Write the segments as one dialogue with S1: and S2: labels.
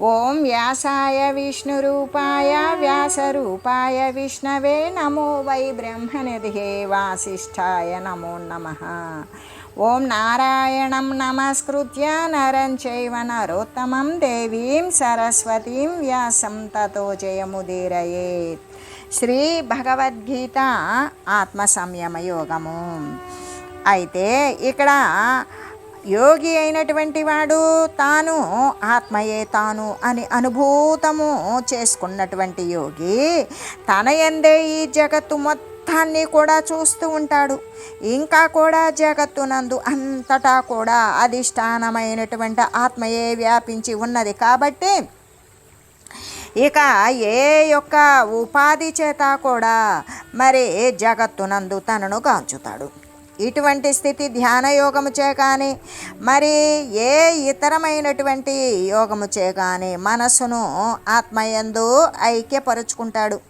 S1: ఓం వ్యాసాయ విష్ణురూపాయ వ్యాసరూపాయ విష్ణవే నమో వై బ్రహ్మనిధిహే వాసిష్ఠాయ నమో నమ. ఓం నారాయణం నమస్కృత్య నరం చైవ నరోత్తమం దేవీం సరస్వతీం వ్యాసం తతో జయముదీరయేత్. శ్రీ భగవద్గీత ఆత్మ సంయమ యోగము అయితే ఇక్కడ యోగి అయినటువంటి వాడు తాను ఆత్మయే తాను అని అనుభూతము చేసుకున్నటువంటి యోగి తన ఎందే ఈ జగత్తు మొత్తాన్ని కూడా చూస్తూ ఉంటాడు. ఇంకా కూడా జగత్తునందు అంతటా కూడా అధిష్టానమైనటువంటి ఆత్మయే వ్యాపించి ఉన్నది. కాబట్టి ఇక ఏ యొక్క ఉపాధి చేత కూడా మరి జగత్తునందు తనను గాంచుతాడు. ఇటువంటి స్థితి ధ్యాన యోగముచే కానీ మరి ఏ ఇతరమైనటువంటి యోగముచే కానీ మనస్సును ఆత్మయందు ఐక్యపరుచుకుంటాడు.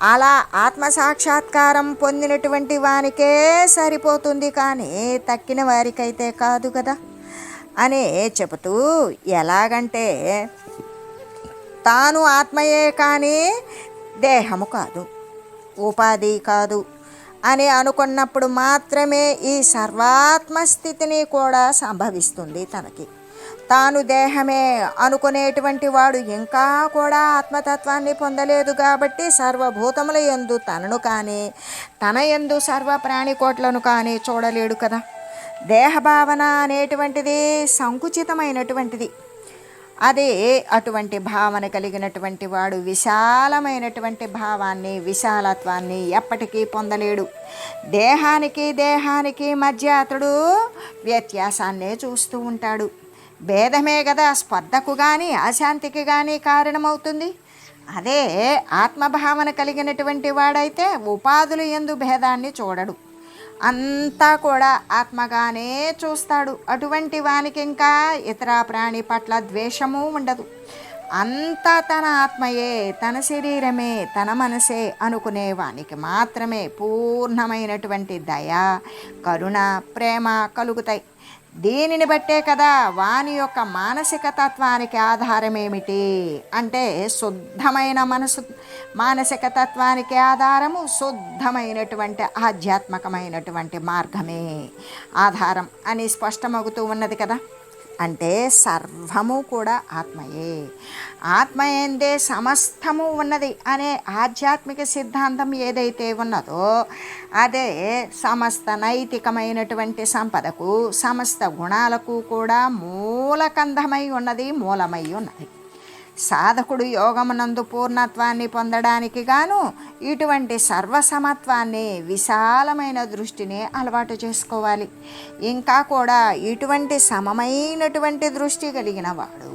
S1: అలా ఆత్మ సాక్షాత్కారం పొందినటువంటి వానికే సరిపోతుంది కానీ తక్కిన వారికైతే కాదు కదా? అని చెబుతూ ఎలాగంటే తాను ఆత్మయే కానీ దేహము కాదు ఉపాధి కాదు అని అనుకున్నప్పుడు మాత్రమే ఈ సర్వాత్మ స్థితిని కూడా సంభవిస్తుంది తనకి. తాను దేహమే అనుకునేటువంటి వాడు ఇంకా కూడా ఆత్మతత్వాన్ని పొందలేదు కాబట్టి సర్వభూతముల ఎందు తనను కానీ తన ఎందు సర్వ ప్రాణికోట్లను కానీ చూడలేడు కదా. దేహభావన అనేటువంటిది సంకుచితమైనటువంటిది. అదే అటువంటి భావన కలిగినటువంటి వాడు విశాలమైనటువంటి భావాన్ని విశాలత్వాన్ని ఎప్పటికీ పొందలేడు. దేహానికి దేహానికి మధ్య అతడు వ్యత్యాసాన్నే చూస్తూ ఉంటాడు. భేదమే కదా స్పర్ధకు కానీ అశాంతికి కానీ కారణమవుతుంది. అదే ఆత్మభావన కలిగినటువంటి వాడైతే ఉపాధులు ఎందు భేదాన్ని చూడడు. అంతా కూడా ఆత్మగానే చూస్తాడు. అటువంటి వానికి ఇంకా ఇతర ప్రాణి పట్ల ద్వేషము ఉండదు. అంతా తన ఆత్మయే తన శరీరమే తన మనసే అనుకునే వానికి మాత్రమే పూర్ణమైనటువంటి దయ కరుణ ప్రేమ కలుగుతాయి. దీనిని బట్టే కదా వాని యొక్క మానసిక తత్వానికి ఆధారమేమిటి? అంటే శుద్ధమైన మనసు మానసిక తత్వానికి ఆధారము శుద్ధమైనటువంటి ఆధ్యాత్మకమైనటువంటి మార్గమే ఆధారం అని స్పష్టమవుతూ ఉన్నది కదా. అంటే సర్వము కూడా ఆత్మయే. ఆత్మయందే సమస్తము ఉన్నది అనే ఆధ్యాత్మిక సిద్ధాంతం ఏదైతే ఉన్నదో అదే సమస్త నైతికమైనటువంటి సంపదకు సమస్త గుణాలకు కూడా మూలకంధమై ఉన్నది మూలమై ఉన్నది. సాధకుడు యోగమునందు పూర్ణత్వాన్ని పొందడానికి గాను ఇటువంటి సర్వసమత్వాన్ని విశాలమైన దృష్టిని అలవాటు చేసుకోవాలి. ఇంకా కూడా ఇటువంటి సమమైనటువంటి దృష్టి కలిగిన వాడు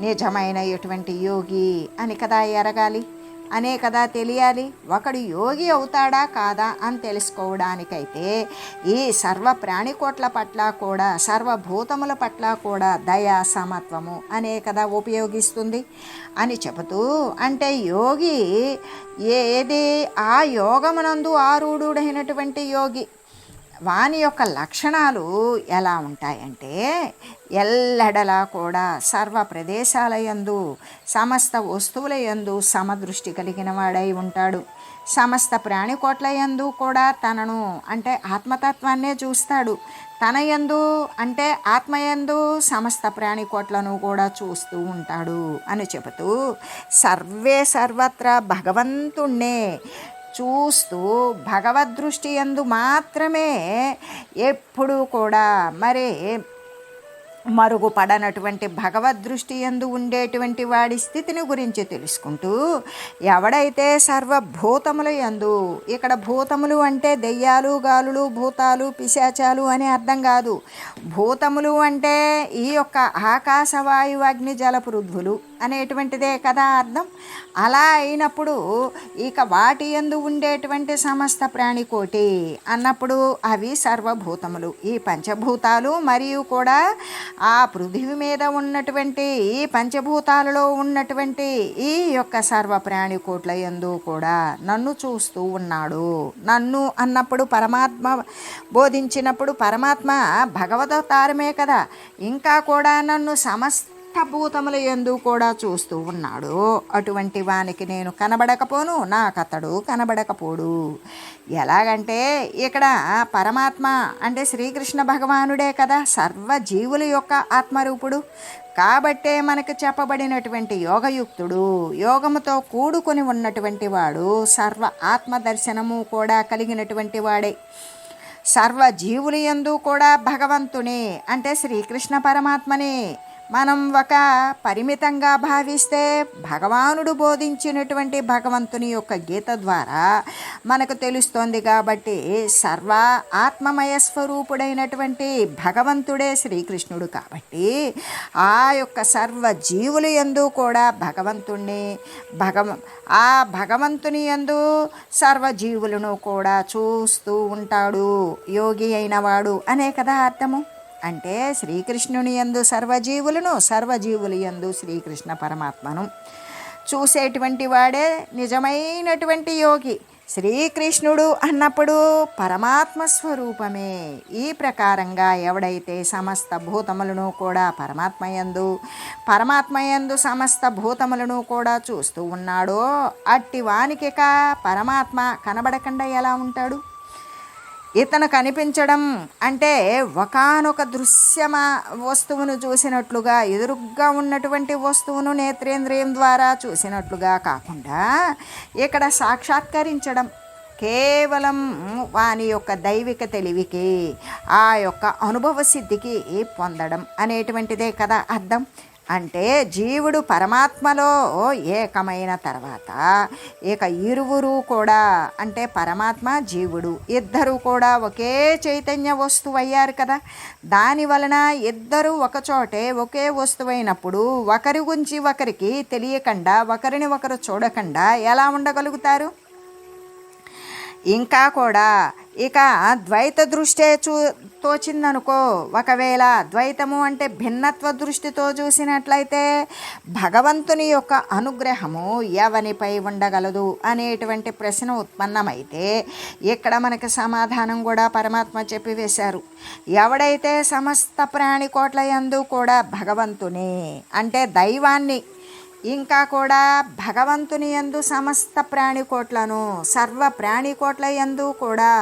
S1: నిజమైన ఇటువంటి యోగి అని కదా ఎరగాలి. అనే కదా తెలియాలి. ఒకడు యోగి అవుతాడా కాదా అని తెలుసుకోవడానికైతే ఈ సర్వ ప్రాణికోట్ల పట్ల కూడా సర్వభూతముల పట్ల కూడా దయా సమత్వము అనే కదా ఉపయోగిస్తుంది అని చెబుతూ అంటే యోగి ఏది ఆ యోగమునందు ఆరూఢుడైనటువంటి యోగి వాని యొక్క లక్షణాలు ఎలా ఉంటాయంటే ఎల్లడలా కూడా సర్వ ప్రదేశాల యందు సమస్త వస్తువుల యందు సమదృష్టి కలిగిన వాడై ఉంటాడు. సమస్త ప్రాణికోట్ల యందు కూడా తనను అంటే ఆత్మతత్వాన్నే చూస్తాడు. తన యందు అంటే ఆత్మయందు సమస్త ప్రాణికోట్లను కూడా చూస్తూ ఉంటాడు అని చెబుతూ సర్వే సర్వత్రా భగవంతుణ్ణే. చూస్తూ భగవద్దృష్టి ఎందు మాత్రమే ఎప్పుడూ కూడా మరి మరుగుపడనటువంటి భగవద్దృష్టి ఎందు ఉండేటువంటి వాడి స్థితిని గురించి తెలుసుకుంటూ ఎవడైతే సర్వభూతముల యందు ఇక్కడ భూతములు అంటే దెయ్యాలు గాలులు భూతాలు పిశాచాలు అని అర్థం కాదు. భూతములు అంటే ఈ యొక్క ఆకాశవాయు అగ్ని జల పృథ్వులు అనేటువంటిదే కదా అర్థం? అలా అయినప్పుడు ఇక వాటి ఎందు ఉండేటువంటి సమస్త ప్రాణికోటి అన్నప్పుడు అవి సర్వభూతములు. ఈ పంచభూతాలు మరియు కూడా ఆ పృథివీ మీద ఉన్నటువంటి ఈ పంచభూతాలలో ఉన్నటువంటి ఈ యొక్క సర్వ ప్రాణికోట్ల ఎందు కూడా నన్ను చూస్తూ ఉన్నాడు. నన్ను అన్నప్పుడు పరమాత్మ బోధించినప్పుడు పరమాత్మ భగవదవతారమే కదా. ఇంకా కూడా నన్ను సమస్త భూతముల ఎందు కూడా చూస్తూ ఉన్నాడు. అటువంటి వానికి నేను కనబడకపోను నాకతడు కనబడకపోడు. ఎలాగంటే ఇక్కడ పరమాత్మ అంటే శ్రీకృష్ణ భగవానుడే కదా సర్వ జీవుల యొక్క ఆత్మరూపుడు. కాబట్టే మనకు చెప్పబడినటువంటి యోగయుక్తుడు యోగముతో కూడుకొని ఉన్నటువంటి వాడు సర్వ ఆత్మ దర్శనము కూడా కలిగినటువంటి వాడే. సర్వ జీవుల కూడా భగవంతుని అంటే శ్రీకృష్ణ పరమాత్మని. మనం ఒక పరిమితంగా భావిస్తే భగవానుడు బోధించినటువంటి భగవంతుని యొక్క గీత ద్వారా మనకు తెలుస్తోంది కాబట్టి సర్వ ఆత్మమయ స్వరూపుడైనటువంటి భగవంతుడే శ్రీకృష్ణుడు కాబట్టి ఆ యొక్క సర్వ జీవులు యందు కూడా భగవంతుణ్ణి భగవ ఆ భగవంతుని యందు సర్వజీవులను కూడా చూస్తూ ఉంటాడు యోగి అయినవాడు అనే కదా అర్థము? అంటే శ్రీకృష్ణుని యందు సర్వజీవులను సర్వజీవులు యందు శ్రీకృష్ణ పరమాత్మను చూసేటువంటి వాడే నిజమైనటువంటి యోగి. శ్రీకృష్ణుడు అన్నప్పుడు పరమాత్మ స్వరూపమే. ఈ ప్రకారంగా ఎవడైతే సమస్త భూతములను కూడా పరమాత్మయందు పరమాత్మయందు సమస్త భూతములను కూడా చూస్తూ ఉన్నాడో అట్టి వానికిక పరమాత్మ కనబడకుండా ఎలా ఉంటాడు? ఇతను కనిపించడం అంటే ఒకానొక దృశ్యమ వస్తువును చూసినట్లుగా ఎదురుగ్గా ఉన్నటువంటి వస్తువును నేత్రేంద్రియం ద్వారా చూసినట్లుగా కాకుండా ఇక్కడ సాక్షాత్కరించడం కేవలం వాని యొక్క దైవిక తెలివికి ఆ యొక్క అనుభవ సిద్ధికి పొందడం అనేటువంటిదే కదా అర్థం. అంటే జీవుడు పరమాత్మలో ఏకమైన తర్వాత ఇక ఇరువురు కూడా అంటే పరమాత్మ జీవుడు ఇద్దరు కూడా ఒకే చైతన్య వస్తువు అయ్యారు కదా. దాని వలన ఇద్దరు ఒకచోటే ఒకే వస్తువైనప్పుడు ఒకరి గురించి ఒకరికి తెలియకుండా ఒకరిని ఒకరు చూడకుండా ఎలా ఉండగలుగుతారు? ఇంకా కూడా ఇక ద్వైత దృష్టే చూ తోచిందనుకో ఒకవేళ ద్వైతము అంటే భిన్నత్వ దృష్టితో చూసినట్లయితే భగవంతుని యొక్క అనుగ్రహము ఎవనిపై ఉండగలదు అనేటువంటి ప్రశ్న ఉత్పన్నమైతే ఇక్కడ మనకి సమాధానం కూడా పరమాత్మ చెప్పివేశారు ఎవడైతే సమస్త ప్రాణికోట్ల యందు కూడా భగవంతుని అంటే దైవాన్ని ఇంకా కూడా భగవంతుని యందు సమస్త ప్రాణికోట్లను సర్వ ప్రాణికోట్ల యందు కూడా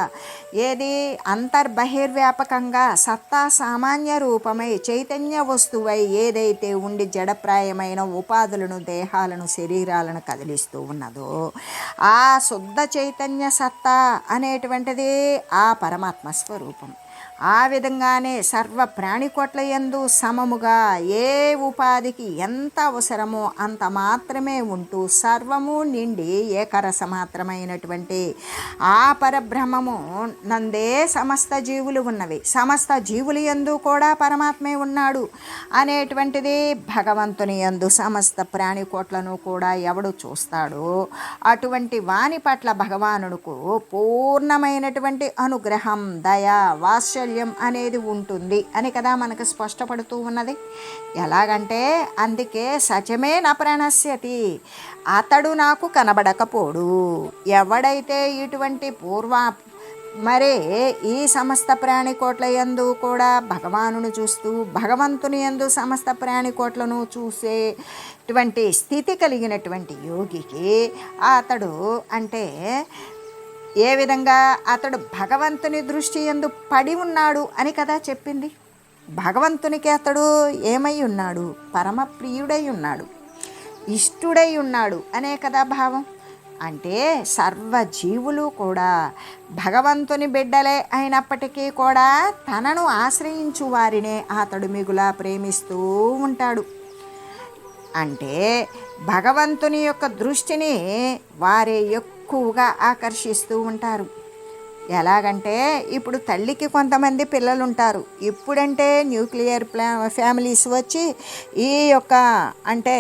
S1: ఏది అంతర్బహిర్వ్యాపకంగా సత్తా సామాన్య రూపమై చైతన్య వస్తువై ఏదైతే ఉండి జడప్రాయమైన ఉపాధులను దేహాలను శరీరాలను కదిలిస్తూ ఉన్నదో ఆ శుద్ధ చైతన్య సత్తా అనేటువంటిది ఆ పరమాత్మ స్వరూపం. ఆ విధంగానే సర్వ ప్రాణికోట్ల యందు సమముగా ఏ ఉపాధికి ఎంత అవసరమో అంత మాత్రమే ఉంటూ సర్వము నిండి ఏకరస మాత్రమైనటువంటి ఆ పరబ్రహ్మము నందే సమస్త జీవులు ఉన్నవి. సమస్త జీవులు యందు కూడా పరమాత్మే ఉన్నాడు అనేటువంటిది భగవంతుని యందు సమస్త ప్రాణికోట్లను కూడా ఎవడు చూస్తాడో అటువంటి వాని పట్ల భగవానుడుకు పూర్ణమైనటువంటి అనుగ్రహం దయ వాత్సల్యం అనేది ఉంటుంది అని కదా మనకు స్పష్టపడుతూ ఉన్నది. ఎలాగంటే అందుకే సచమే నా ప్రణశ్యతి అతడు నాకు కనబడకపోడు. ఎవడైతే ఇటువంటి పూర్వ మరే ఈ సమస్త ప్రాణికోట్ల యందు కూడా భగవానుని చూస్తూ భగవంతుని యందు సమస్త ప్రాణికోట్లను చూసేటువంటి స్థితి కలిగినటువంటి యోగికి అతడు అంటే ఏ విధంగా అతడు భగవంతుని దృష్టి ఎందు పడి ఉన్నాడు అని కదా చెప్పింది? భగవంతునికి అతడు ఏమై ఉన్నాడు? పరమప్రియుడై ఉన్నాడు. ఇష్టుడై ఉన్నాడు అనే కదా భావం. అంటే సర్వ జీవులు కూడా భగవంతుని బిడ్డలే అయినప్పటికీ కూడా తనను ఆశ్రయించు వారినే అతడు మిగులా ప్రేమిస్తూ ఉంటాడు. అంటే భగవంతుని యొక్క దృష్టిని వారే ఎక్కువగా ఆకర్షిస్తూ ఉంటారు. ఎలాగంటే ఇప్పుడు తల్లికి కొంతమంది పిల్లలు ఉంటారు ఇప్పుడంటే న్యూక్లియర్ ప్లా ఫ్యామిలీస్ వచ్చి ఈ యొక్క అంటే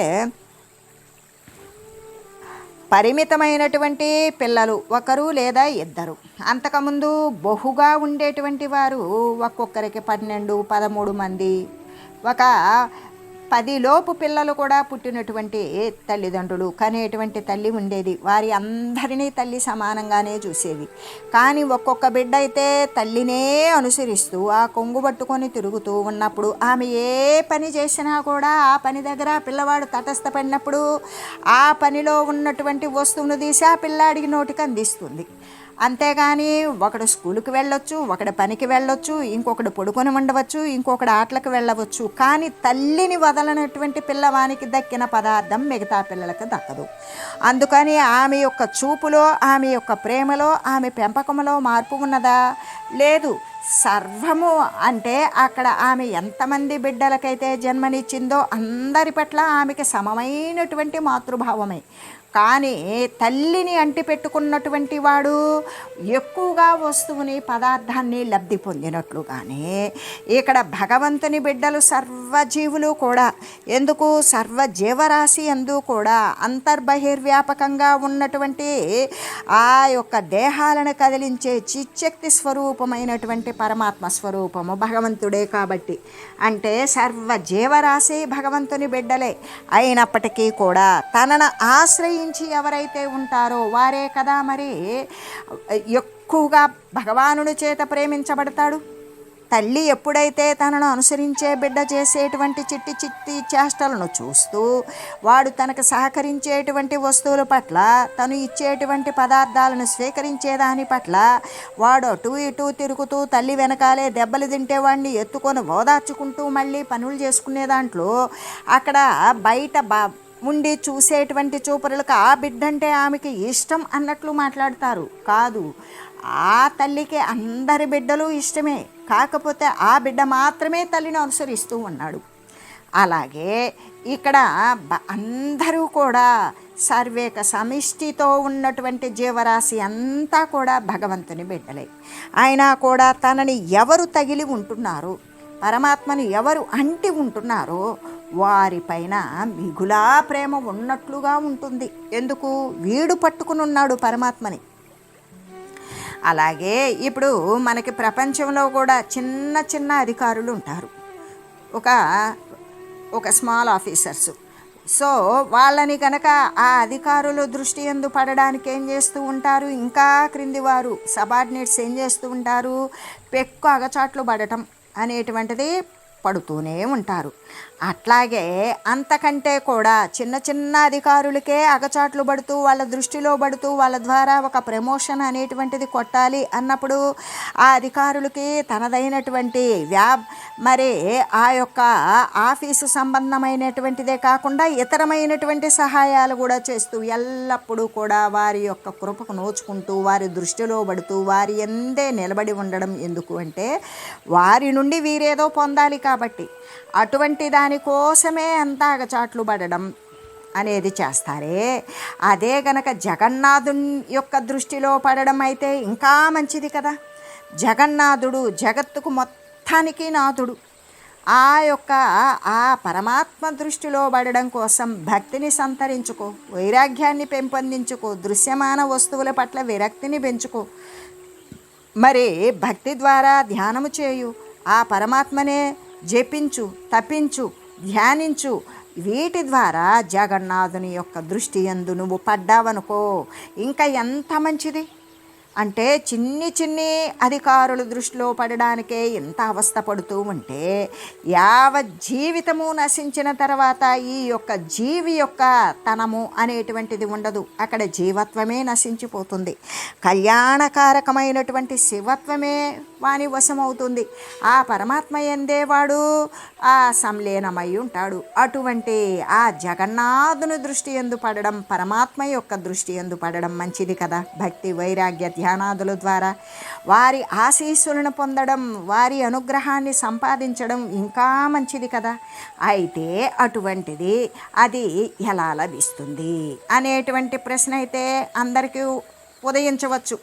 S1: పరిమితమైనటువంటి పిల్లలు ఒకరు లేదా ఇద్దరు. అంతకుముందు బహుగా ఉండేటువంటి వారు ఒక్కొక్కరికి పన్నెండు పదమూడు మంది. ఒక పదిలోపు పిల్లలు కూడా పుట్టినటువంటి తల్లిదండ్రులు కనేటువంటి తల్లి ఉండేది. వారి అందరినీ తల్లి సమానంగానే చూసేది. కానీ ఒక్కొక్క బిడ్డ అయితే తల్లినే అనుసరిస్తూ ఆ కొంగు పట్టుకొని తిరుగుతూ ఉన్నప్పుడు ఆమె ఏ పని చేసినా కూడా ఆ పని దగ్గర పిల్లవాడు తటస్థపడినప్పుడు ఆ పనిలో ఉన్నటువంటి వస్తువును తీసి ఆ పిల్లాడికి నోటికి అందిస్తుంది. అంతేగాని ఒకడు స్కూల్కి వెళ్ళొచ్చు ఒకడు పనికి వెళ్ళొచ్చు ఇంకొకడు పడుకొని ఉండవచ్చు ఇంకొకడు ఆటలకు వెళ్ళవచ్చు. కానీ తల్లిని వదలనటువంటి పిల్లవానికి దక్కిన పదార్థం మిగతా పిల్లలకు దక్కదు. అందుకని ఆమె యొక్క చూపులో ఆమె యొక్క ప్రేమలో ఆమె పెంపకంలో మార్పు ఉన్నదా? లేదు. సర్వము అంటే అక్కడ ఆమె ఎంతమంది బిడ్డలకైతే జన్మనిచ్చిందో అందరి పట్ల ఆమెకి సమమైనటువంటి మాతృభావమే. కానీ తల్లిని అంటిపెట్టుకున్నటువంటి వాడు ఎక్కువగా వస్తువుని పదార్థాన్ని లబ్ధి పొందినట్లుగానే ఇక్కడ భగవంతుని బిడ్డలు సర్వజీవులు కూడా ఎందుకు సర్వజీవరాశి ఎందు కూడా అంతర్బహిర్వ్యాపకంగా ఉన్నటువంటి ఆ యొక్క దేహాలను కదిలించే చిచ్చక్తి స్వరూపమైనటువంటి పరమాత్మ స్వరూపము భగవంతుడే కాబట్టి. అంటే సర్వజీవరాశి భగవంతుని బిడ్డలే అయినప్పటికీ కూడా తనను ఆశ్రయించి ఎవరైతే ఉంటారో వారే కదా మరి? ఎక్కువగా భగవానుడి చేత ప్రేమించబడతాడు? తల్లి ఎప్పుడైతే తనను అనుసరించే బిడ్డ చేసేటువంటి చిట్టి చిట్టి చేష్టలను చూస్తూ వాడు తనకు సహకరించేటువంటి వస్తువుల పట్ల తను ఇచ్చేటువంటి పదార్థాలను స్వీకరించే దాని పట్ల వాడు అటు ఇటు తిరుగుతూ తల్లి వెనకాలే దెబ్బలు తింటే వాడిని ఎత్తుకొని ఓదార్చుకుంటూ మళ్ళీ పనులు చేసుకునే దాంట్లో అక్కడ బయట బా ఉండి చూసేటువంటి చూపరులకు ఆ బిడ్డంటే ఆమెకి ఇష్టం అన్నట్లు మాట్లాడతారు. కాదు ఆ తల్లికి అందరి బిడ్డలు ఇష్టమే. కాకపోతే ఆ బిడ్డ మాత్రమే తల్లిని అనుసరిస్తూ ఉన్నాడు. అలాగే ఇక్కడ బ- అందరూ కూడా సర్వేక సమిష్టితో ఉన్నటువంటి జీవరాశి అంతా కూడా భగవంతుని బిడ్డలే. అయినా కూడా తనని ఎవరు తగిలి ఉంటున్నారు? పరమాత్మని ఎవరు అంటి ఉంటున్నారో వారిపైన మిగులా ప్రేమ ఉన్నట్లుగా ఉంటుంది. ఎందుకు? వీడు పట్టుకుని ఉన్నాడు పరమాత్మని. అలాగే ఇప్పుడు మనకి ప్రపంచంలో కూడా చిన్న చిన్న అధికారులు ఉంటారు ఒక ఒక స్మాల్ ఆఫీసర్స్. సో వాళ్ళని కనుక ఆ అధికారులు దృష్టి ఎందు పడడానికి ఏం చేస్తూ ఉంటారు? ఇంకా క్రింది వారు సబార్డినేట్స్ ఏం చేస్తూ ఉంటారు? పెక్కు అగచాట్లు పడటం అనేటువంటిది పడుతూనే ఉంటారు. అట్లాగే అంతకంటే కూడా చిన్న చిన్న అధికారులకే అగచాట్లు పడుతూ వాళ్ళ దృష్టిలో పడుతూ వాళ్ళ ద్వారా ఒక ప్రమోషన్ అనేటువంటిది కొట్టాలి అన్నప్పుడు ఆ అధికారులకి తనదైనటువంటి వ్యా మరి ఆ యొక్క ఆఫీసు సంబంధమైనటువంటిదే కాకుండా ఇతరమైనటువంటి సహాయాలు కూడా చేస్తూ ఎల్లప్పుడూ కూడా వారి యొక్క కృపకు నోచుకుంటూ వారి దృష్టిలో పడుతూ వారి ఎందే నిలబడి ఉండడం ఎందుకు అంటే వారి నుండి వీరేదో పొందాలి కాబట్టి. అటువంటి దాని దానికోసమే అంత అగచాట్లు పడడం అనేది చేస్తారే. అదే గనక జగన్నాథున్ యొక్క దృష్టిలో పడడం అయితే ఇంకా మంచిది కదా. జగన్నాథుడు జగత్తుకు మొత్తానికి నాథుడు. ఆ యొక్క ఆ పరమాత్మ దృష్టిలో పడడం కోసం భక్తిని సంతరించుకో వైరాగ్యాన్ని పెంపొందించుకో దృశ్యమాన వస్తువుల పట్ల విరక్తిని పెంచుకో. మరి భక్తి ద్వారా ధ్యానము చేయు ఆ పరమాత్మనే జపించు తపించు ధ్యానించు. వీటి ద్వారా జగన్నాథుని యొక్క దృష్టి ఎందు నువ్వు పడ్డావనుకో. ఇంకా ఎంత మంచిది? అంటే చిన్ని చిన్ని అధికారుల దృష్టిలో పడడానికే ఇంత అవస్థ పడుతూ ఉంటే యావ జీవితము నశించిన తర్వాత ఈ యొక్క జీవి యొక్క తనము అనేటువంటిది ఉండదు. అక్కడ జీవత్వమే నశించిపోతుంది. కళ్యాణకారకమైనటువంటి శివత్వమే వాని వశమవుతుంది ఆ పరమాత్మ ఎందే వాడు ఆ సంలీనమై ఉంటాడు. అటువంటి ఆ జగన్నాథుని దృష్టి ఎందు పడడం పరమాత్మ యొక్క దృష్టి ఎందు పడడం మంచిది కదా. భక్తి వైరాగ్య ధ్యానాదుల ద్వారా వారి ఆశీస్సులను పొందడం వారి అనుగ్రహాన్ని సంపాదించడం ఇంకా మంచిది కదా. అయితే అటువంటిది అది ఎలా లభిస్తుంది అనేటువంటి ప్రశ్న అయితే అందరికీ ఉదయించవచ్చు.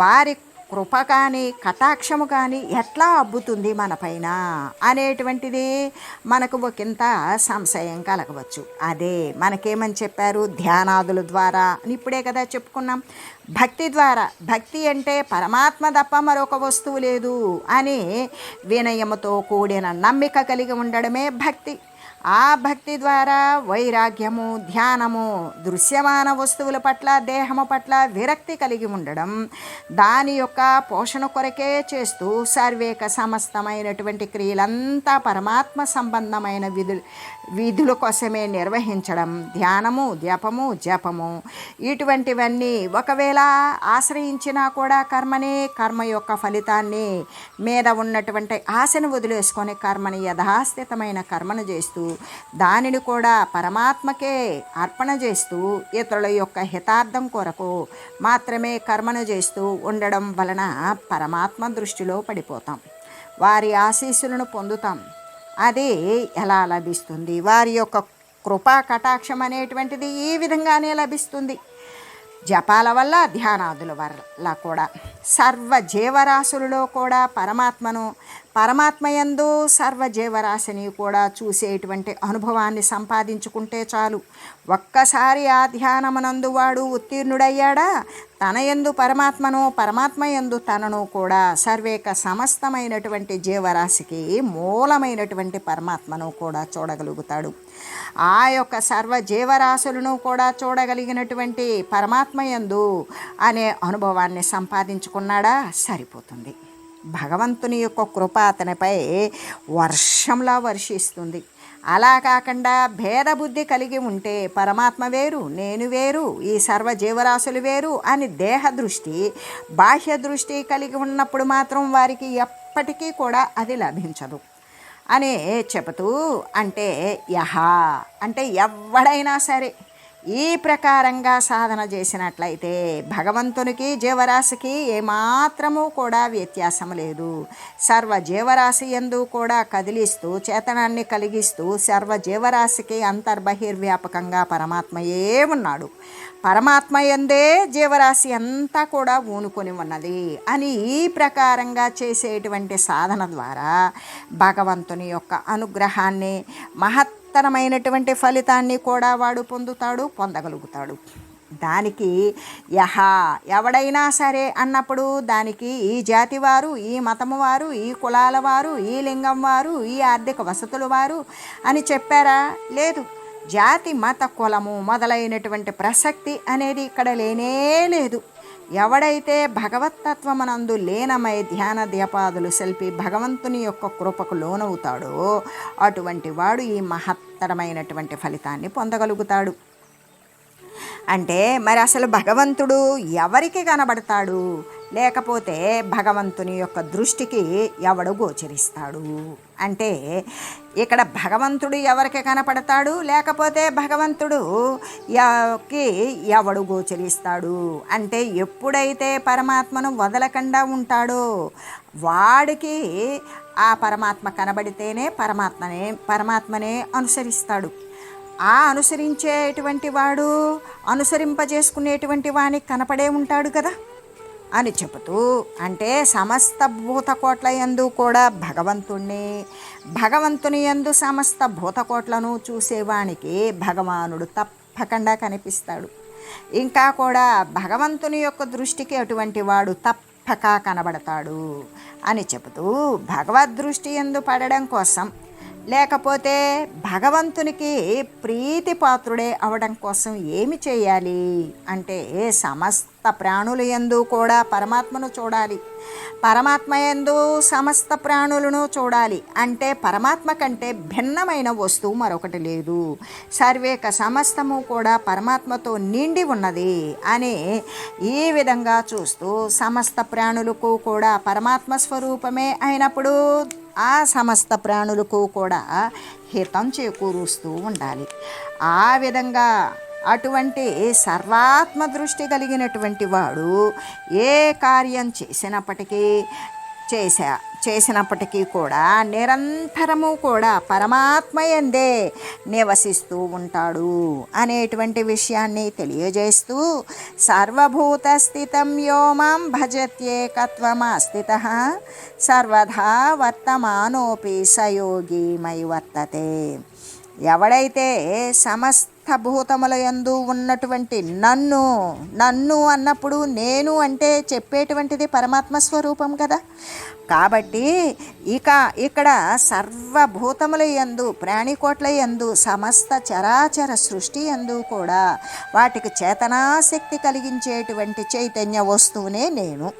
S1: వారి కృప కానీ కటాక్షము కానీ ఎట్లా అబ్బుతుంది మన పైన అనేటువంటిది మనకు ఒకంత సంశయం కలగవచ్చు. అదే మనకేమని చెప్పారు? ధ్యానాదుల ద్వారా. అని ఇప్పుడే కదా చెప్పుకున్నాం. భక్తి ద్వారా. భక్తి అంటే పరమాత్మ తప్ప మరొక వస్తువు లేదు. అని వినయముతో కూడిన నమ్మిక కలిగి ఉండడమే భక్తి. ఆ భక్తి ద్వారా వైరాగ్యము ధ్యానము దృశ్యమాన వస్తువుల పట్ల దేహము పట్ల విరక్తి కలిగి ఉండడం దాని యొక్క పోషణ కొరకే చేస్తూ సర్వేక సమస్తమైనటువంటి క్రియలంతా పరమాత్మ సంబంధమైన విధులు విధుల కోసమే నిర్వహించడం ధ్యానము జపము జపము. ఇటువంటివన్నీ ఒకవేళ ఆశ్రయించినా కూడా కర్మనే కర్మ యొక్క ఫలితాన్ని మీద ఉన్నటువంటి ఆశను వదిలేసుకొని కర్మని యథాస్థితమైన కర్మను చేస్తూ దానిని కూడా పరమాత్మకే అర్పణ చేస్తూ ఇతరుల యొక్క హితార్థం కొరకు మాత్రమే కర్మను చేస్తూ ఉండడం వలన పరమాత్మ దృష్టిలో పడిపోతాం. వారి ఆశీస్సులను పొందుతాం. అది ఎలా లభిస్తుంది? వారి యొక్క కృపా కటాక్షం అనేటువంటిది ఈ విధంగానే లభిస్తుంది? జపాల వల్ల ధ్యానాదుల వల్ల కూడా. సర్వ జీవరాశులలో కూడా పరమాత్మను పరమాత్మయందు సర్వ జీవరాశిని కూడా చూసేటువంటి అనుభవాన్ని సంపాదించుకుంటే చాలు. ఒక్కసారి ఆ ధ్యానమునందు వాడు ఉత్తీర్ణుడయ్యాడా? తన యందు పరమాత్మను పరమాత్మ యందు తనను కూడా సర్వేక సమస్తమైనటువంటి జీవరాశికి మూలమైనటువంటి పరమాత్మను కూడా చూడగలుగుతాడు. ఆ యొక్క సర్వ జీవరాశులను కూడా చూడగలిగినటువంటి పరమాత్మ యందు అనే అనుభవాన్ని సంపాదించుకున్నాడా? సరిపోతుంది. భగవంతుని యొక్క కృప అతనిపై వర్షంలా వర్షిస్తుంది. అలా కాకుండా భేదబుద్ధి కలిగి ఉంటే పరమాత్మ వేరు నేను వేరు ఈ సర్వ జీవరాశులు వేరు అని దేహ దృష్టి బాహ్య దృష్టి కలిగి ఉన్నప్పుడు మాత్రం వారికి ఎప్పటికీ కూడా అది లభించదు. అని చెబుతూ అంటే యహ అంటే ఎవడైనా సరే ఈ ప్రకారంగా సాధన చేసినట్లయితే భగవంతునికి జీవరాశికి ఏమాత్రము కూడా వ్యత్యాసం లేదు. సర్వ జీవరాశి ఎందు కూడా కదిలిస్తూ చేతనాన్ని కలిగిస్తూ సర్వ జీవరాశికి అంతర్బహిర్వ్యాపకంగా పరమాత్మయే ఉన్నాడు? పరమాత్మ ఎందే జీవరాశి అంతా కూడా ఊనుకొని ఉన్నది అని ఈ ప్రకారంగా చేసేటువంటి సాధన ద్వారా భగవంతుని యొక్క అనుగ్రహాన్ని మహత్తరమైనటువంటి ఫలితాన్ని కూడా వాడు పొందుతాడు పొందగలుగుతాడు. దానికి యహ ఎవడైనా సరే అన్నప్పుడు దానికి ఈ జాతి వారు ఈ మతము వారు ఈ కులాల వారు ఈ లింగం వారు ఈ ఆర్థిక వసతుల వారు అని చెప్పారా? లేదు. జాతి మత కులము మొదలైనటువంటి ప్రసక్తి అనేది ఇక్కడ లేనే లేదు. ఎవడైతే భగవత్తత్వమనందు లీనమై ధ్యాన దీపాదులు సెల్పి భగవంతుని యొక్క కృపకు లోనవుతాడో అటువంటి వాడు ఈ మహత్తరమైనటువంటి ఫలితాన్ని పొందగలుగుతాడు. అంటే మరి అసలు భగవంతుడు ఎవరికి కనబడతాడు? లేకపోతే భగవంతుని యొక్క దృష్టికి ఎవడు గోచరిస్తాడు? అంటే ఇక్కడ భగవంతుడు ఎవరికి కనపడతాడు? లేకపోతే భగవంతుడు కి ఎవడు గోచరిస్తాడు? అంటే ఎప్పుడైతే పరమాత్మను వదలకుండా ఉంటాడో వాడికి ఆ పరమాత్మ కనబడితేనే పరమాత్మనే పరమాత్మనే అనుసరిస్తాడు. ఆ అనుసరించేటువంటి వాడు అనుసరింపజేసుకునేటువంటి వానికి కనపడే ఉంటాడు కదా? అని చెబుతూ అంటే సమస్త భూతకోట్ల యందు కూడా భగవంతుణ్ణి భగవంతుని యందు సమస్త భూతకోట్లను చూసేవానికి భగవానుడు తప్పకుండా కనిపిస్తాడు. ఇంకా కూడా భగవంతుని యొక్క దృష్టికి అటువంటి వాడు తప్పక కనబడతాడు అని చెబుతూ భగవద్ దృష్టి ఎందు పడడం కోసం లేకపోతే భగవంతునికి ప్రీతిపాత్రుడే అవడం కోసం ఏమి చేయాలి? అంటే సమస్త ప్రాణుల యందు కూడా పరమాత్మను చూడాలి. పరమాత్మ యందు సమస్త ప్రాణులను చూడాలి. అంటే పరమాత్మ కంటే భిన్నమైన వస్తువు మరొకటి లేదు. సర్వేక సమస్తము కూడా పరమాత్మతో నిండి ఉన్నది అని ఈ విధంగా చూస్తూ సమస్త ప్రాణులకు కూడా పరమాత్మ స్వరూపమే అయినప్పుడు ఆ సమస్త ప్రాణులకు కూడా హితం చేకూరుస్తూ ఉండాలి. ఆ విధంగా అటువంటి సర్వాత్మ దృష్టి కలిగినటువంటి వాడు ఏ కార్యం చేసినప్పటికీ చేశా చేసినప్పటికీ కూడా నిరంతరము కూడా పరమాత్మ ఎందే నివసిస్తూ ఉంటాడు అనేటువంటి విషయాన్ని తెలియజేస్తూ సర్వభూత స్థితం వ్యోమం మాం భజత్యేకత్వమాస్థిత. సర్వదా వర్తమానోపి సయోగి మై వర్తతే. ఎవడైతే సమస్త పంచభూతములయందు యందు ఉన్నటువంటి నన్ను నన్ను అన్నప్పుడు నేను అంటే చెప్పేటువంటిది పరమాత్మ స్వరూపం కదా. కాబట్టి ఇక ఇక్కడ సర్వభూతముల యందు ప్రాణికోట్ల యందు సమస్త చరాచర సృష్టి యందు కూడా వాటికి చేతనాశక్తి కలిగించేటువంటి చైతన్య వస్తువునే నేను.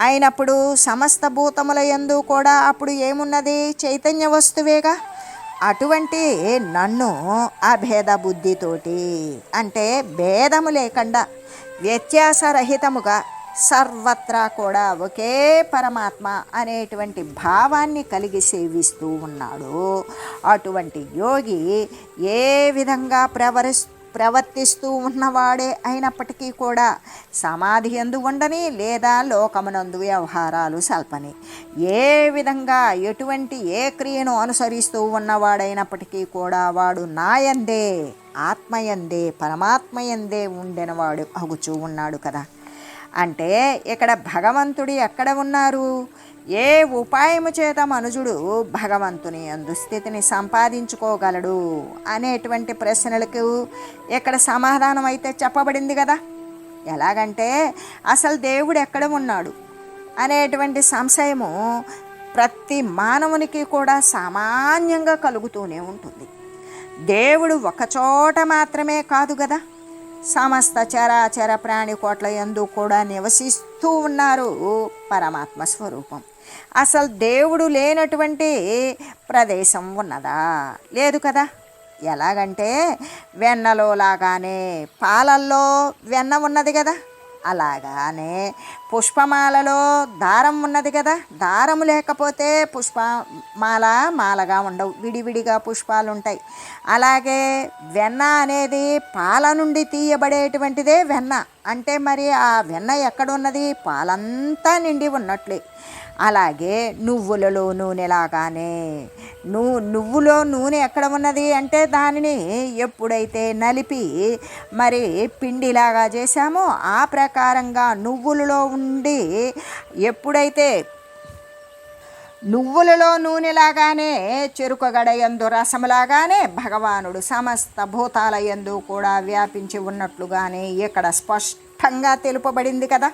S1: అయినప్పుడు సమస్త భూతముల యందు కూడా అప్పుడు ఏమున్నది? చైతన్య వస్తువేగా? అటువంటి నన్ను అభేద బుద్ధితోటి అంటే భేదము లేకుండా వ్యత్యాసరహితముగా సర్వత్రా కూడా ఒకే పరమాత్మ అనేటువంటి భావాన్ని కలిగి సేవిస్తూ ఉన్నాడు. అటువంటి యోగి ఏ విధంగా ప్రవరిస్తూ ప్రవర్తిస్తూ ఉన్నవాడే అయినప్పటికీ కూడా సమాధి ఎందు ఉండని లేదా లోకమునందు వ్యవహారాలు సల్పని. ఏ విధంగా ఎటువంటి ఏ క్రియను అనుసరిస్తూ ఉన్నవాడైనప్పటికీ కూడా వాడు నాయందే ఆత్మయందే పరమాత్మయందే ఉండినవాడు అగుచూ ఉన్నాడు కదా. అంటే ఇక్కడ భగవంతుడు ఎక్కడ ఉన్నారు? ఏ ఉపాయము చేత మనుజుడు భగవంతుని అందు స్థితిని సంపాదించుకోగలడు అనేటువంటి ప్రశ్నలకు ఇక్కడ సమాధానం అయితే చెప్పబడింది కదా? ఎలాగంటే అసలు దేవుడు ఎక్కడ ఉన్నాడు? అనేటువంటి సంశయము ప్రతి మానవునికి కూడా సామాన్యంగా కలుగుతూనే ఉంటుంది. దేవుడు ఒకచోట మాత్రమే కాదు కదా? సమస్త చరాచర ప్రాణికోట్ల ఎందు యందు కూడా నివసిస్తూ ఉన్నారు పరమాత్మ స్వరూపం. అసలు దేవుడు లేనటువంటి ప్రదేశం ఉన్నదా? లేదు కదా. ఎలాగంటే వెన్నలో లాగానే పాలల్లో వెన్న ఉన్నది కదా. అలాగానే పుష్పమాలలో దారం ఉన్నది కదా. దారం లేకపోతే పుష్పమాల మాలగా ఉండవు. విడివిడిగా పుష్పాలు ఉంటాయి అలాగే వెన్న అనేది పాల నుండి తీయబడేటువంటిదే వెన్న. అంటే మరి ఆ వెన్న ఎక్కడున్నది? పాలంతా నిండి ఉన్నట్లే. అలాగే నువ్వులలో నూనెలాగానే నువ్వు నువ్వులో నూనె ఎక్కడ ఉన్నది అంటే దానిని ఎప్పుడైతే నలిపి మరి పిండిలాగా చేశామో ఆ ప్రకారంగా నువ్వులలో ఉండి ఎప్పుడైతే నువ్వులలో నూనెలాగానే చెరుకగడ ఎందు రసములాగానే భగవానుడు సమస్త భూతాల ఎందు కూడా వ్యాపించి ఉన్నట్లుగానే ఇక్కడ స్పష్టంగా తెలుపబడింది కదా.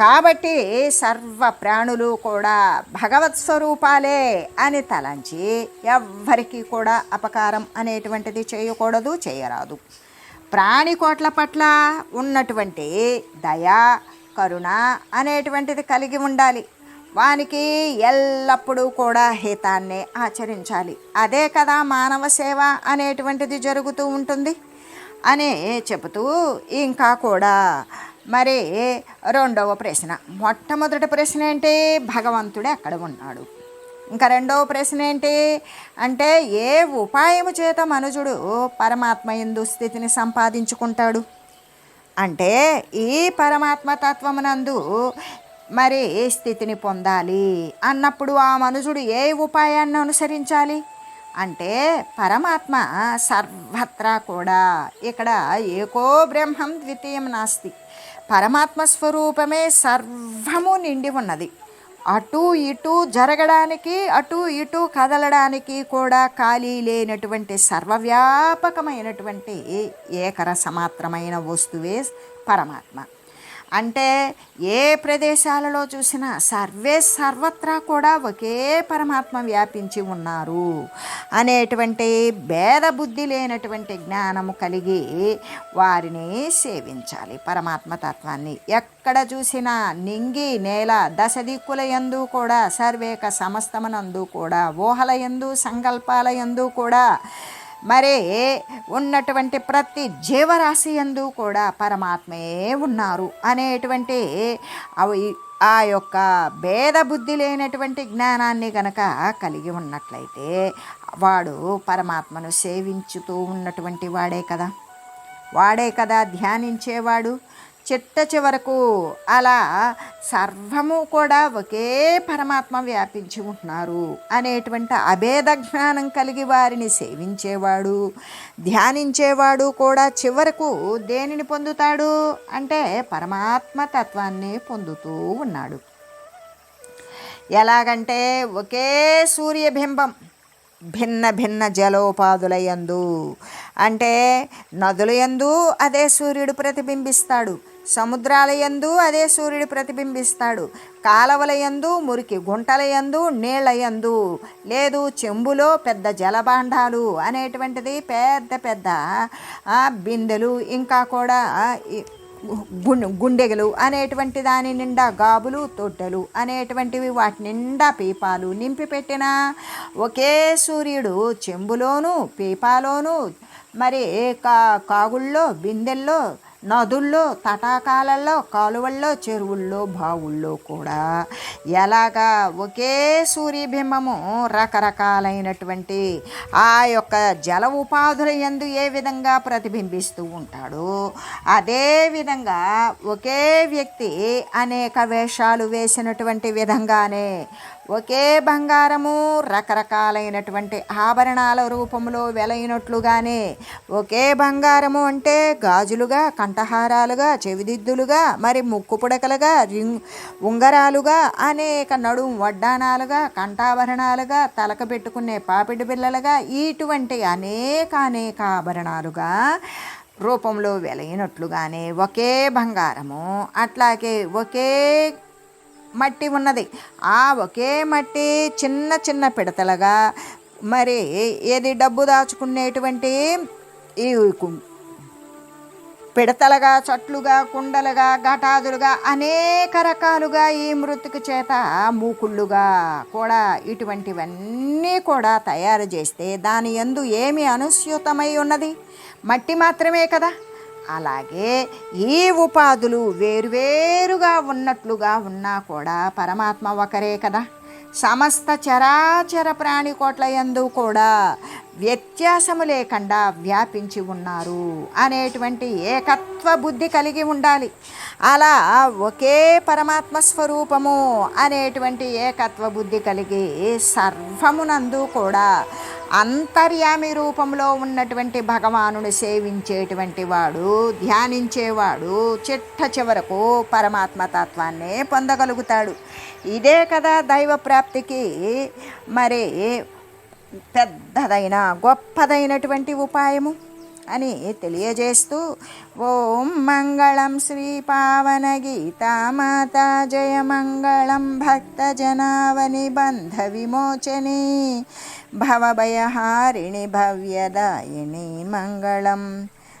S1: కాబట్టి సర్వ ప్రాణులు కూడా భగవత్ స్వరూపాలే అని తలంచి ఎవ్వరికీ కూడా అపకారం అనేటువంటిది చేయకూడదు చేయరాదు. ప్రాణికోట్ల పట్ల ఉన్నటువంటి దయ కరుణ అనేటువంటిది కలిగి ఉండాలి. వానికి ఎల్లప్పుడూ కూడా హితాన్ని ఆచరించాలి. అదే కదా మానవ సేవ అనేటువంటిది జరుగుతూ ఉంటుంది. అని చెబుతూ ఇంకా కూడా మరి రెండవ ప్రశ్న? మొట్టమొదటి ప్రశ్న ఏంటి? భగవంతుడు అక్కడ ఉన్నాడు. ఇంకా రెండవ ప్రశ్న ఏంటి? అంటే ఏ ఉపాయము చేత మనుజుడు పరమాత్మ ఎందు స్థితిని సంపాదించుకుంటాడు? అంటే ఈ పరమాత్మ తత్వమునందు మరి ఏ స్థితిని పొందాలి? అన్నప్పుడు ఆ మనుజుడు ఏ ఉపాయాన్ని అనుసరించాలి? అంటే పరమాత్మ సర్వత్రా కూడా. ఇక్కడ ఏకో బ్రహ్మం ద్వితీయం నాస్తి. పరమాత్మ స్వరూపమే సర్వము నిండి ఉన్నది. అటు ఇటు జరగడానికి అటు ఇటు కదలడానికి కూడా ఖాళీ లేనటువంటి సర్వవ్యాపకమైనటువంటి ఏకరసమాత్రమైన వస్తువే పరమాత్మ. అంటే ఏ ప్రదేశాలలో చూసినా సర్వే సర్వత్రా కూడా ఒకే పరమాత్మ వ్యాపించి ఉన్నారు అనేటువంటి భేద బుద్ధి లేనటువంటి జ్ఞానము కలిగి వారిని సేవించాలి. పరమాత్మ తత్వాన్ని ఎక్కడ చూసినా నింగి నేల దశ దిక్కుల యందు కూడా సర్వేక సమస్తమనందు కూడా ఊహల యందు సంకల్పాల యందు కూడా మరి ఉన్నటువంటి ప్రతి జీవరాశి ఎందు కూడా పరమాత్మే ఉన్నారు అనేటువంటి అవి ఆ యొక్క భేద బుద్ధి లేనటువంటి జ్ఞానాన్ని గనక కలిగి ఉన్నట్లయితే వాడు పరమాత్మను సేవించుతూ ఉన్నటువంటి వాడే కదా. వాడే కదా ధ్యానించేవాడు చిట్ట చివరకు అలా సర్వము కూడా ఒకే పరమాత్మ వ్యాపించి ఉంటున్నారు అనేటువంటి అభేద జ్ఞానం కలిగి వారిని సేవించేవాడు ధ్యానించేవాడు కూడా చివరకు దేనిని పొందుతాడు? అంటే పరమాత్మ తత్వాన్ని పొందుతూ ఉన్నాడు. ఎలాగంటే ఒకే సూర్యబింబం భిన్న భిన్న జలోపాధులయందు అంటే నదులయందు అదే సూర్యుడు ప్రతిబింబిస్తాడు. సముద్రాల యందు అదే సూర్యుడు ప్రతిబింబిస్తాడు. కాలవలయందు మురికి గుంటల యందు యందు లేదు చెంబులో పెద్ద జలభాండాలు అనేటువంటిది పెద్ద పెద్ద బిందెలు ఇంకా కూడా గుండె గుండెగలు అనేటువంటి దాని నిండా గాబులు తొట్టెలు అనేటువంటివి వాటి నిండా పీపాలు నింపి పెట్టిన ఒకే సూర్యుడు చెంబులోను పీపాలోను మరి కా కాగుల్లో బిందెల్లో నదుల్లో తటాకాలలో కాలువల్లో చెరువుల్లో బావుల్లో కూడా ఎలాగా ఒకే సూర్యబింబము రకరకాలైనటువంటి ఆ యొక్క జల ఉపాధుల ఎందు ఏ విధంగా ప్రతిబింబిస్తూ ఉంటాడో అదే విధంగా ఒకే వ్యక్తి అనేక వేషాలు వేసినటువంటి విధంగానే ఒకే బంగారము రకరకాలైనటువంటి ఆభరణాల రూపంలో వెలైనట్లుగానే ఒకే బంగారము అంటే గాజులుగా కంఠహారాలుగా చెవిదిద్దులుగా మరి ముక్కు పుడకలుగా రింగ్ ఉంగరాలుగా అనేక నడుం వడ్డానాలుగా కంఠాభరణాలుగా తలక పెట్టుకునే పాపిడి బిళ్ళలుగా ఇటువంటి అనేక అనేక ఆభరణాలుగా రూపంలో వెలైనట్లుగానే ఒకే బంగారము అట్లాగే ఒకే మట్టి ఉన్నది. ఆ ఒకే మట్టి చిన్న చిన్న పిడతలుగా మరి ఏది డబ్బు దాచుకునేటువంటి ఈ పిడతలుగా చట్లుగా కుండలుగా ఘటాదులుగా అనేక రకాలుగా ఈ మృతికి చేత మూకుళ్ళుగా కూడా ఇటువంటివన్నీ కూడా తయారు చేస్తే దాని ఎందు ఏమి అనుసూతమై ఉన్నది? మట్టి మాత్రమే కదా? అలాగే ఈ ఉపాధులు వేరువేరుగా ఉన్నట్లుగా ఉన్నా కూడా పరమాత్మ ఒకరే కదా. సమస్త చరాచర ప్రాణికోట్ల యందు కూడా వ్యత్యాసము లేకుండా వ్యాపించి ఉన్నారు అనేటువంటి ఏకత్వ బుద్ధి కలిగి ఉండాలి. అలా ఒకే పరమాత్మ స్వరూపము అనేటువంటి ఏకత్వ బుద్ధి కలిగి సర్వమునందు కూడా అంతర్యామి రూపంలో ఉన్నటువంటి భగవానుని సేవించేటువంటి వాడు ధ్యానించేవాడు చిట్ట చివరకు పరమాత్మ తత్వాన్నే పొందగలుగుతాడు. ఇదే కదా దైవ ప్రాప్తికి మరి పెద్దదైన గొప్పదైనటువంటి ఉపాయము అని తెలియజేస్తూ ఓం మంగళం శ్రీ పావన గీతామాత జయ మంగళం భక్త జనావని బంధ విమోచని. భవభయహారిణి భవ్యదాయిని మంగళం.